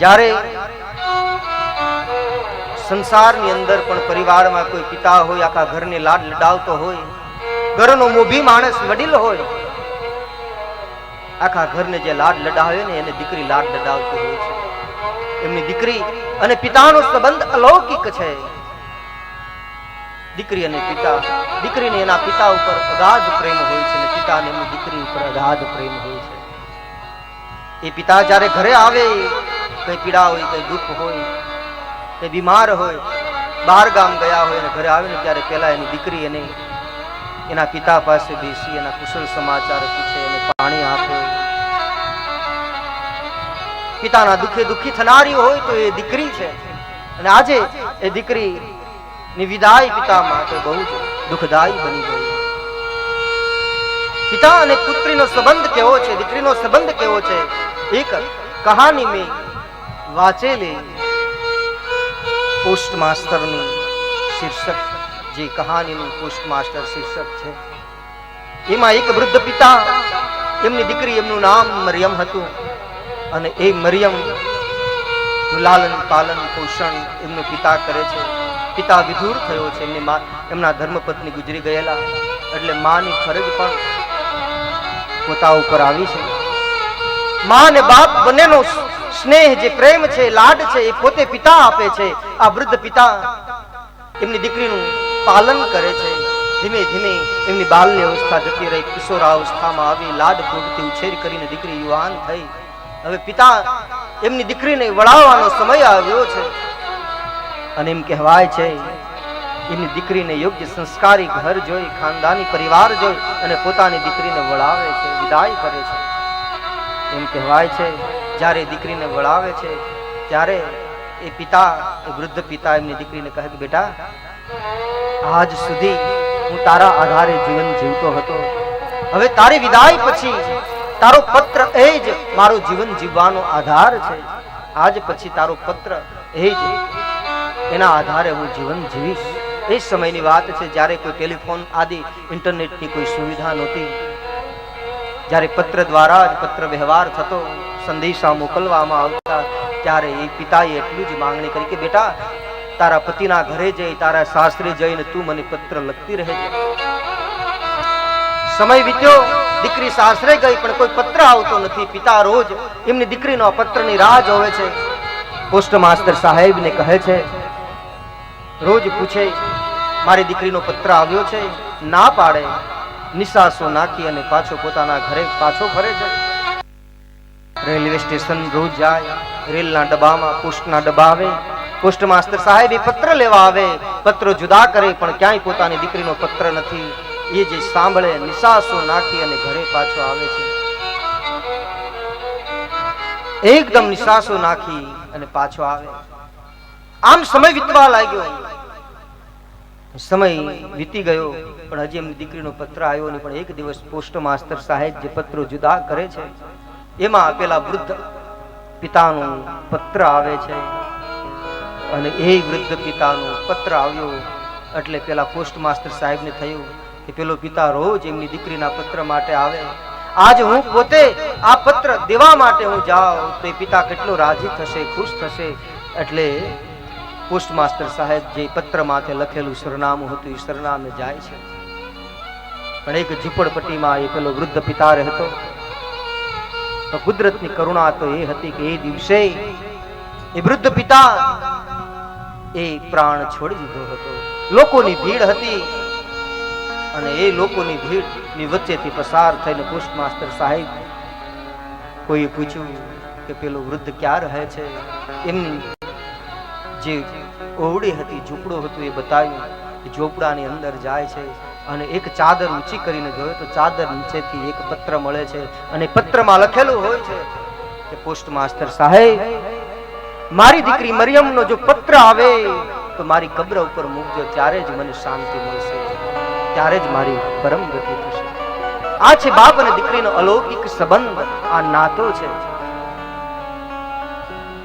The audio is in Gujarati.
જ્યારે સંસારની અંદર પણ પરિવારમાં કોઈ પિતા હોય, આખા ઘરને લાડ લડાવતો હોય, ઘરનો મોભી માણસ વડીલ હોય, આખા ઘરને જે લાડ લડાવે ને એને દીકરી લાડ લડાવતી હોય છે. એમની દીકરી અને પિતાનો સંબંધ અલૌકિક છે. દીકરી અને પિતા, દીકરીને એના પિતા ઉપર અગાધ પ્રેમ હોય છે અને પિતાને એમની દીકરી ઉપર અગાધ પ્રેમ હોય છે. એ પિતા જ્યારે ઘરે આવે કઈ પીડા હોય, કઈ દુઃખ હોય, કઈ બીમાર હોય, બહાર ગામ ગયા હોય અને ઘરે આવે ને ત્યારે પહેલા એની દીકરી એને એના પિતા પાસે બેસી, એના કુશળ સમાચાર પૂછે, એને પાણી આપે. પિતાના દુઃખે દુઃખી થનારી હોય તો એ દીકરી છે. અને આજે એ દીકરી ની વિદાય પિતા માટે બહુ જ દુઃખદાયી બની ગઈ પિતા અને પુત્રીનો સંબંધ કેવો છે? દીકરીનો સંબંધ કેવો છે? એક કહાની મેં વાંચેલી પોસ્ટ માસ્ટરની શીર્ષક જે કહાનીનું પોસ્ટ માસ્ટર શીર્ષક છે. એમાં એક વૃદ્ધ પિતા, એમની દીકરી એમનું નામ મરિયમ હતું અને એ મરિયમ લાલન પાલન પોષણ એમનો પિતા કરે છે. પિતા વિધુર થયો છે. એમની મા, એમના ધર્મપત્ની ગુજરી ગયેલા એટલે માની ફરજ પણ પોતા ઉપર આવી છે. મા અને બાપ બંનેનો સ્નેહ જે પ્રેમ છે, લાડ છે, એ પોતે પિતા આપે છે. આ વૃદ્ધ પિતા એમની દીકરીનું પાલન કરે છે. ધીમે ધીમે એમની બાલ્ય અવસ્થા જતી રહી. કિશોરાવસ્થામાં આવી લાડ ફૂટથી ઉછેર કરીને દીકરી યુવાન થઈ. હવે પિતા એમની દીકરીને વળાવવાનો સમય આવ્યો છે. અને એમ કહેવાય છે, એમની દીકરીને યોગ્ય સંસ્કારી ઘર જોઈ, ખાનદાની પરિવાર જોઈ અને પોતાની દીકરીને વળાવે છે, વિદાય કરે છે. એમ કહેવાય છે જ્યારે દીકરીને વળાવે છે, ત્યારે એ પિતા, એ વૃદ્ધ પિતા એમની દીકરીને કહે કે, બેટા, આજ સુધી હું તારા આધારે જીવન જીવતો હતો. હવે તારી વિદાય પછી તારો પત્ર એ જ મારો જીવન જીવવાનો આધાર છે. આજ પછી તારો પત્ર એ જ એના આધારે હું જીવન જીવીશ. એ સમયની વાત છે, જ્યારે કોઈ ટેલિફોન આદિ ઇન્ટરનેટની કોઈ સુવિધા નહોતી. જ્યારે પત્ર દ્વારા જ પત્ર વ્યવહાર થતો, સંદેશા મોકલવામાં આવતા, ત્યારે એ પિતાએ એટલું જ માંગણી કરી કે, બેટા, તારા પતિના ઘરે જઈ, તારા સાસરે જઈને તું મને પત્ર લખતી રહેજે. સમય વીત્યો, દીકરી સાસરે ગઈ, પણ કોઈ પત્ર આવતો નથી. પિતા રોજ એમની દીકરીનો પત્રની રાહ જોવે છે. પોસ્ટ માસ્ટર સાહેબને કહે છે, રોજ પૂછે, મારી દીકરીનો પત્ર આવ્યો છે, ના પાડે. નિશાસો નાખી અને પાછો પોતાના ઘરે, પાછો ફરે છે રેલવે સ્ટેશન રોજ જાય, રેલના ડબ્બામાં પોસ્ટના ડબ્બા આવે પોસ્ટ માસ્ટર સાહેબ પત્ર લેવા આવે, પત્ર જુદા કરે, પણ ક્યાંય પોતાની દીકરીનો પત્ર નથી. એ જે સાંભળે, નિશાસો નાખી અને ઘરે પાછો આવે છે. એકદમ નિશાસો નાખી અને પાછો આવે. આમ સમય વીતવા લાગ્યો. સમય વીતી ગયો પણ હજી એમની દીકરીનો પત્ર આવ્યો નહીં પણ એક દિવસ પોસ્ટ માસ્ટર સાહેબ જે પત્રો જુદા કરે છે એમાં પેલા વૃદ્ધ પિતાનું પત્ર આવે છે. અને એ વૃદ્ધ પિતાનો પત્ર આવ્યો એટલે પેલા પોસ્ટ માસ્ટર સાહેબને થયું કે પેલો પિતા રોજ એમની દીકરીના પત્ર માટે આવે. આજ હું પોતે આ પત્ર દેવા માટે હું જાઉં તો એ પિતા કેટલો રાજી થશે ખુશ થશે એટલે પોસ્ટ માસ્ટર સાહેબ જે પત્ર માથે લખેલું સરનામું હતું, એ સરનામે જાય છે. પણ એક ઝૂંપડપટ્ટીમાં એ પેલો વૃદ્ધ પિતા રહેતો તો કુદરતની કરુણા તો એ હતી કે એ દિવસે એ વૃદ્ધ પિતા એ પ્રાણ છોડી દીધો હતો. લોકોની ભીડ હતી અને એ લોકોની ભીડની વચ્ચેથી પસાર થઈને પોસ્ટ માસ્ટર સાહેબ કોઈએ પૂછ્યું કે પેલો વૃદ્ધ ક્યાં રહે છે? એમની જે ઓવડી હતી, ઝૂંપડું હતું એ બતાવ્યું ઝોપડાની અંદર જાય છે અને એક ચાદર ઊંચી કરીને જોયો તો ચાદર નીચેથી એક પત્ર મળે છે અને પત્રમાં લખેલું હોય છે કે પોસ્ટ માસ્ટર સાહેબ, મારી દીકરી મરિયમનો જો પત્ર આવે તો મારી કબ્ર ઉપર મૂકજો, ત્યારે જ મને શાંતિ મળશે. ત્યારે જ મારી પરમ ગતિ થશે. આ છે બાપ અને દીકરીનો અલૌકિક સંબંધ, આ નાતો છે.